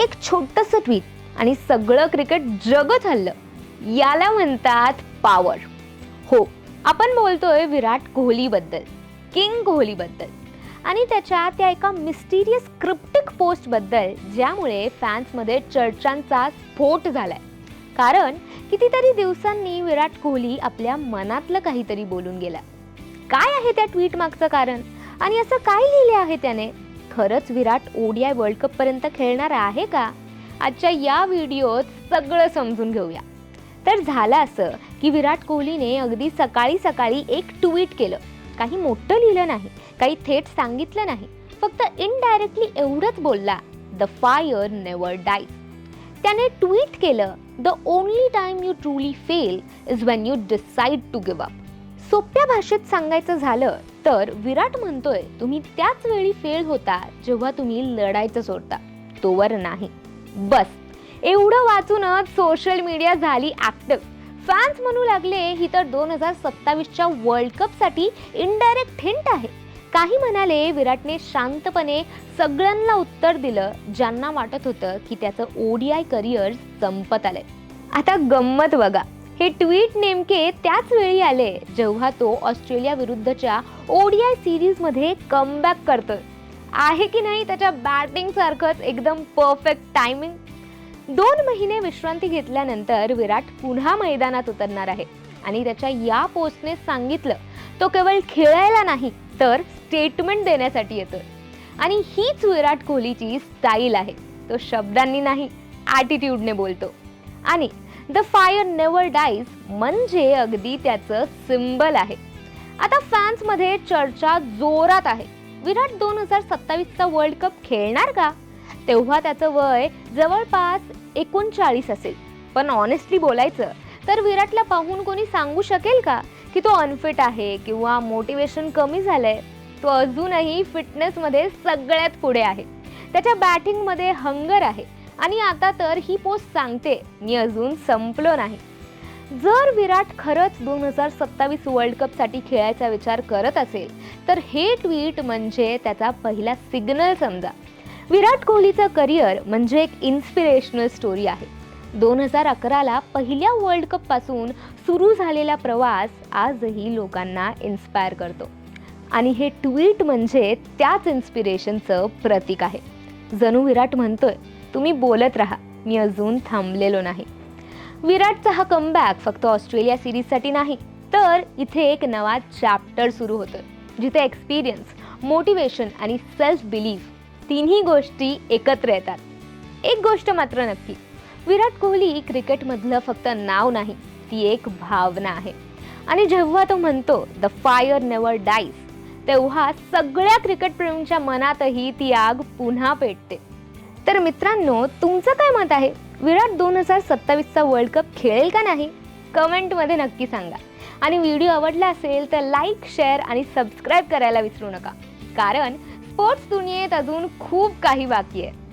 एक छोटंसं ट्विट आणि सगळं क्रिकेट जगत हल्लं. याला म्हणतात पॉवर हो आपण बोलतोय विराट कोहलीबद्दल किंग कोहलीबद्दल. आणि त्याच्या त्या एका मिस्टिरियस क्रिप्टिक पोस्टबद्दल ज्यामुळे फॅन्समध्ये चर्चांचा स्फोट झालाय. कारण कितीतरी दिवसांनी विराट कोहली आपल्या मनातलं काहीतरी बोलून गेला. काय आहे त्या ट्विट मागचं कारण? आणि असं काय लिहिले आहे त्याने? खरंच विराट ओडीआय वर्ल्ड कप पर्यंत खेळणार आहे का? आजच्या या व्हिडिओत सगळं समजून घेऊया. तर झालं असं की विराट कोहलीने अगदी सकाळी सकाळी एक ट्विट केलं. काही मोठं लिहिलं नाही काही थेट सांगितलं नाही. फक्त इनडायरेक्टली एवढंच बोलला द फायर नेवर डाईज त्याने ट्विट केलं the only time you truly fail is when you decide to give up सोप्या भाषेत सांगायचं झालं तर विराट म्हणतोय तुम्ही त्याच वेळी फेल होता जेव्हा तुम्ही लढायचं सोडता. तोवर नाही. बस. एवढं वाचूनच सोशल मीडिया झाली ऍक्टिव्ह फॅन्स म्हणू लागले ही तर दोन हजार सत्तावीसच्या वर्ल्ड कपसाठी इनडायरेक्ट हिंट आहे. काही म्हणाले विराटने शांतपणे सगळ्यांना उत्तर दिलं ज्यांना वाटत होतं की त्याचं ओडीआय करिअर संपत आलंय आता गंमत बघा. हे ट्विट नेमके त्याच वेळी आले जेव्हा तो ऑस्ट्रेलिया विरुद्धच्या ओडीआय सिरीजमध्ये कमबॅक करतोय. आहे की नाही त्याच्या बॅटिंग सारखंच एकदम परफेक्ट टायमिंग दोन महिने विश्रांती घेतल्यानंतर विराट पुन्हा मैदानात उतरणार आहे आणि त्याच्या या पोस्टने सांगितलं तो केवळ खेळायला नाही तर स्टेटमेंट देण्यासाठी येतोय. आणि हीच विराट कोहलीची स्टाईल आहे. तो शब्दांनी नाही ॲटिट्यूडने बोलतो. आणि द फायर नेवर डाईज म्हणजे अगदी त्याचं सिम्बल आहे. आता फॅन्समध्ये चर्चा जोरात आहे. विराट दोन हजार सत्तावीसचा वर्ल्ड कप खेळणार का? तेव्हा त्याचं वय जवळपास एकोणचाळीस असेल. पण ऑनेस्टली बोलायचं तर विराटला पाहून कोणी सांगू शकेल का? की तो अनफिट आहे किंवा मोटिवेशन कमी झालंय. तो अजूनही फिटनेसमध्ये सगळ्यात पुढे आहे. त्याच्या बॅटिंगमध्ये हंगर आहे. आणि आता तर ही पोस्ट सांगते मी अजून संपलो नाही. जर विराट खरंच दोन हजार सत्तावीस वर्ल्ड कपसाठी खेळायचा विचार करत असेल तर हे ट्विट म्हणजे त्याचा पहिला सिग्नल समजा. विराट कोहलीचं करिअर म्हणजे एक इन्स्पिरेशनल स्टोरी आहे. दोन हजार अकराला पहिल्या वर्ल्ड कपपासून सुरू झालेला प्रवास आजही लोकांना इन्स्पायर करतो. आणि हे ट्विट म्हणजे त्याच इन्स्पिरेशनचं प्रतीक आहे. जणू विराट म्हणतोय तुम्ही बोलत राहा. मी अजून थांबलेलो नाही. विराटचा हा कमबॅक फक्त ऑस्ट्रेलिया सिरीजसाठी नाही तर इथे एक नवा चॅप्टर सुरू होतं जिथे एक्सपिरियन्स मोटिवेशन आणि सेल्फ बिलीफ तिन्ही गोष्टी एकत्र येतात. एक गोष्ट मात्र नक्की विराट कोहली क्रिकेटमधलं फक्त नाव नाही ती एक भावना आहे. आणि जेव्हा तो म्हणतो द फायर नेवर डाईज तेव्हा सगळ्या क्रिकेटप्रेमींच्या मनातही ती आग पुन्हा पेटते. तर मित्रांनो तुमचं काय मत आहे? विराट दोन हजार सत्तावीसचा वर्ल्ड कप खेळेल का नाही? कमेंटमध्ये नक्की सांगा. आणि व्हिडिओ आवडला असेल तर लाईक शेअर आणि सबस्क्राईब करायला विसरू नका. कारण स्पोर्ट्स दुनियेत अजून खूप काही बाकी आहे.